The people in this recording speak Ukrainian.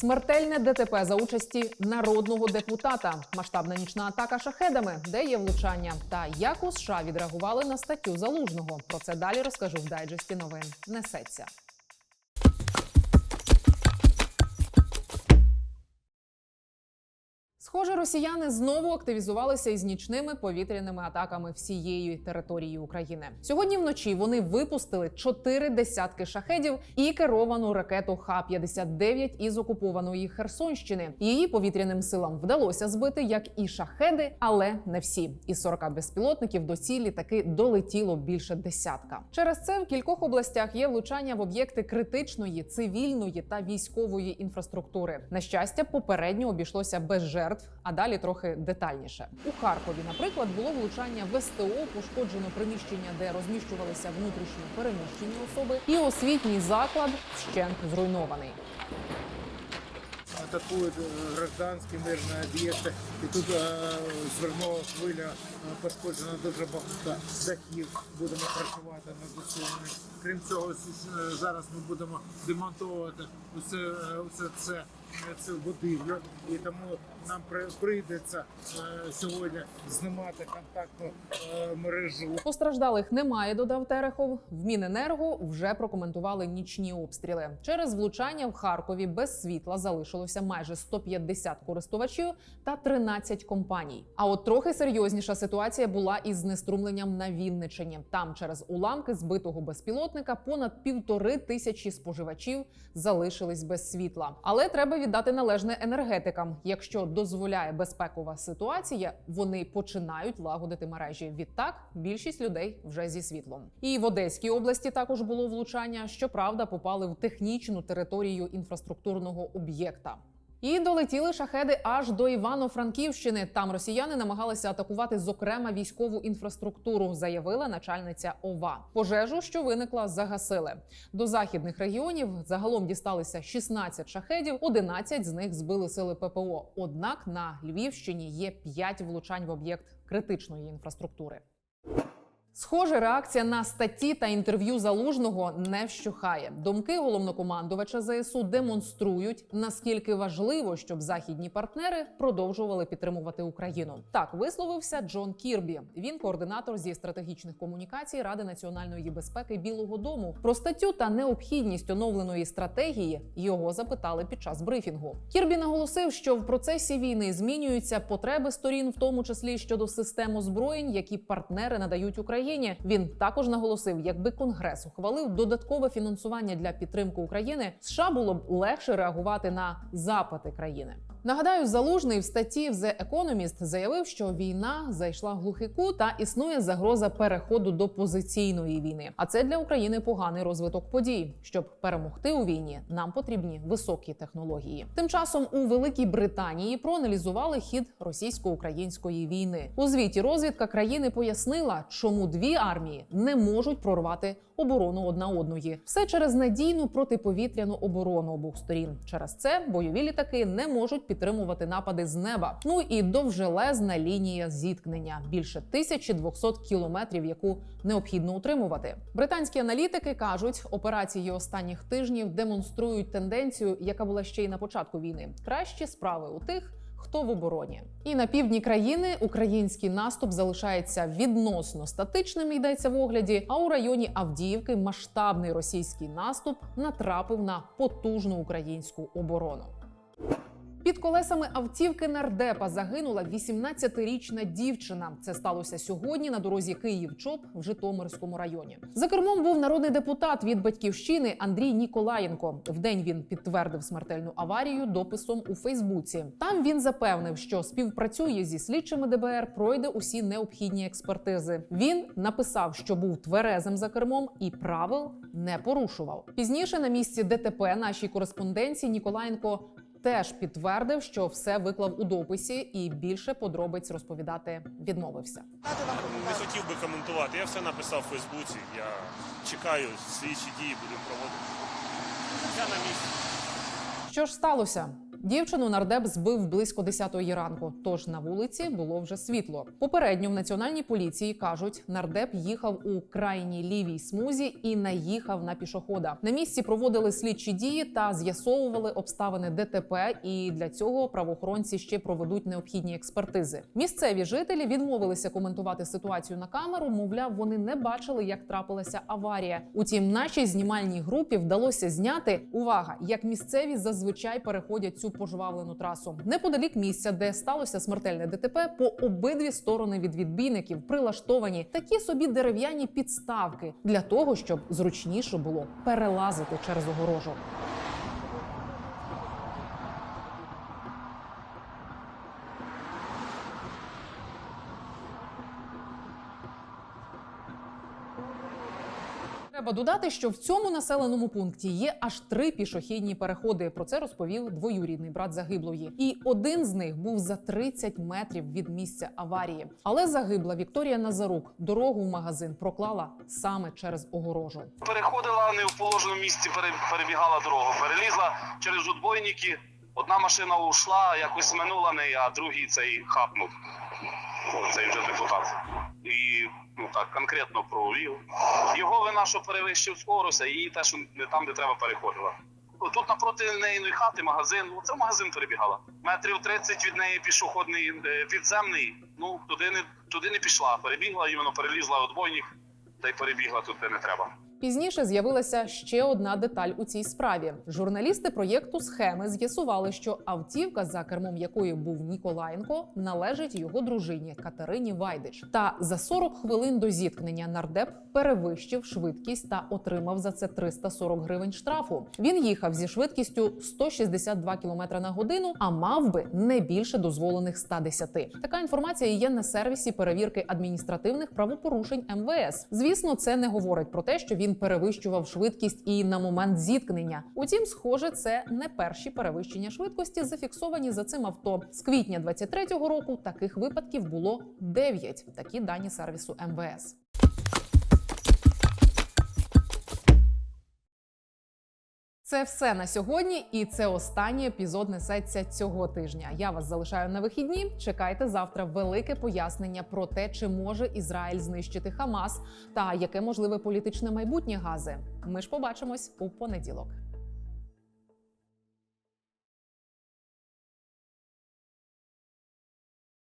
Смертельне ДТП за участі народного депутата, масштабна нічна атака шахедами, де є влучання, та як у США відреагували на статтю залужного. Про це далі розкажу в дайджесті новин. Несеться. Схоже, росіяни знову активізувалися із нічними повітряними атаками всієї території України. Сьогодні вночі вони випустили чотири десятки шахедів і керовану ракету Х-59 із окупованої Херсонщини. Її повітряним силам вдалося збити як і шахеди, але не всі. Із 40 безпілотників до цілі таки долетіло більше десятка. Через це в кількох областях є влучання в об'єкти критичної, цивільної та військової інфраструктури. На щастя, попередньо обійшлося без жертв, а далі трохи детальніше. У Харкові, наприклад, було влучання в СТО, пошкоджено приміщення, де розміщувалися внутрішньо переміщені особи, і освітній заклад вщент зруйнований. атакують е, гражданські мирні об'єкти. І тут е, звернова хвиля е, пошкоджено дуже багато дахів. Будемо працювати над усуненням. Крім цього, зараз ми будемо демонтувати усе, усе це. Е, Цю будівлю, і тому нам при- прийдеться е, сьогодні знімати контактну е, мережу. Постраждалих немає, додав Терехов. В Міненерго вже прокоментували нічні обстріли. Через влучання в Харкові без світла залишилося майже 150 користувачів та 13 компаній. А от трохи серйозніша ситуація була із знеструмленням на Вінничині. Там через уламки збитого безпілотника понад півтори тисячі споживачів залишились без світла. Але треба віддати належне енергетикам. Якщо дозволяє безпекова ситуація, вони починають лагодити мережі. Відтак більшість людей вже зі світлом. І в Одеській області також було влучання. Щоправда, попали в технічну територію інфраструктурного об'єкта. І долетіли шахеди аж до Івано-Франківщини. Там росіяни намагалися атакувати, зокрема, військову інфраструктуру, заявила начальниця ОВА. Пожежу, що виникла, загасили. До західних регіонів загалом дісталися 16 шахедів, 11 з них збили сили ППО. Однак на Львівщині є 5 влучань в об'єкт критичної інфраструктури. Схоже, реакція на статті та інтерв'ю залужного не вщухає. Думки головнокомандувача ЗСУ демонструють наскільки важливо, щоб західні партнери продовжували підтримувати Україну. Так висловився Джон Кірбі. Він координатор зі стратегічних комунікацій Ради національної безпеки Білого Дому. Про статтю та необхідність оновленої стратегії його запитали під час брифінгу. Кірбі наголосив, що в процесі війни змінюються потреби сторін, в тому числі щодо систем озброєнь, які партнери надають Україні. Він також наголосив, якби Конгрес ухвалив додаткове фінансування для підтримки України, США було б легше реагувати на запити країни. Нагадаю, залужний в статті в The Economist заявив, що війна зайшла в глухий кут та існує загроза переходу до позиційної війни. А це для України поганий розвиток подій. Щоб перемогти у війні, нам потрібні високі технології. Тим часом у Великій Британії проаналізували хід російсько-української війни. У звіті розвідка країни пояснила, чому дві армії не можуть прорвати оборону одна одної. Все через надійну протиповітряну оборону обох сторін. Через це бойові літаки не можуть підтримувати напади з неба. Ну і довжелезна лінія зіткнення більше 1200 кілометрів, яку необхідно утримувати. Британські аналітики кажуть, операції останніх тижнів демонструють тенденцію, яка була ще й на початку війни. Кращі справи у тих. Хто в обороні, і на півдні країни український наступ залишається відносно статичним, йдеться в огляді. А у районі Авдіївки масштабний російський наступ натрапив на потужну українську оборону. Під колесами автівки нардепа загинула 18-річна дівчина. Це сталося сьогодні на дорозі Київ-Чоп в Житомирському районі. За кермом був народний депутат від батьківщини Андрій Ніколаєнко. Вдень він підтвердив смертельну аварію дописом у Фейсбуці. Там він запевнив, що співпрацює зі слідчими ДБР, пройде усі необхідні експертизи. Він написав, що був тверезим за кермом і правил не порушував. Пізніше на місці ДТП нашій кореспонденції Ніколаєнко теж підтвердив, що все виклав у дописі, і більше подробиць розповідати відмовився. Не хотів би коментувати. Я все написав у Фейсбуці. Я чекаю, слідчі дії будемо проводити. Я на місці. Що ж сталося? Дівчину нардеп збив близько 10-ї ранку, тож на вулиці було вже світло. Попередньо в національній поліції кажуть, нардеп їхав у крайній лівій смузі і наїхав на пішохода. На місці проводили слідчі дії та з'ясовували обставини ДТП. І для цього правоохоронці ще проведуть необхідні експертизи. Місцеві жителі відмовилися коментувати ситуацію на камеру. Мовляв, вони не бачили, як трапилася аварія. Утім, нашій знімальній групі вдалося зняти увага, як місцеві зазвичай переходять цю пожвавлену трасу. Неподалік місця, де сталося смертельне ДТП, по обидві сторони від відбійників прилаштовані такі собі дерев'яні підставки для того, щоб зручніше було перелазити через огорожу. Треба додати, що в цьому населеному пункті є аж три пішохідні переходи. Про це розповів двоюрідний брат загиблої. І один з них був за 30 метрів від місця аварії. Але загибла Вікторія Назарук дорогу в магазин проклала саме через огорожу. переходила не в положеному місці, пере- перебігала дорогу, перелізла через удвойники. Одна машина ушла, якось минула неї, а другий цей хапнув. Цей вже депутат. І ну так конкретно провів. Що перевищив скорость, а її теж не там, де треба переходила. Тут напроти неї ну, хати, магазин. Ну, це в магазин перебігала. Метрів 30 від неї пішохідний е, підземний. Ну туди не туди не пішла. Перебігла, іменно перелізла одвойник, та й перебігла тут, де не треба. Пізніше з'явилася ще одна деталь у цій справі. Журналісти проєкту схеми з'ясували, що автівка, за кермом якої був Ніколаєнко, належить його дружині Катерині Вайдич. Та за 40 хвилин до зіткнення нардеп перевищив швидкість та отримав за це 340 гривень штрафу. Він їхав зі швидкістю 162 км на годину, а мав би не більше дозволених 110. Така інформація є на сервісі перевірки адміністративних правопорушень МВС. Звісно, це не говорить про те, що він перевищував швидкість і на момент зіткнення. Утім, схоже, це не перші перевищення швидкості, зафіксовані за цим авто. З квітня 23-го року таких випадків було 9. Такі дані сервісу МВС. Це все на сьогодні, і це останній епізод несеться цього тижня. Я вас залишаю на вихідні. Чекайте завтра велике пояснення про те, чи може Ізраїль знищити Хамас та яке можливе політичне майбутнє Гази. Ми ж побачимось у понеділок.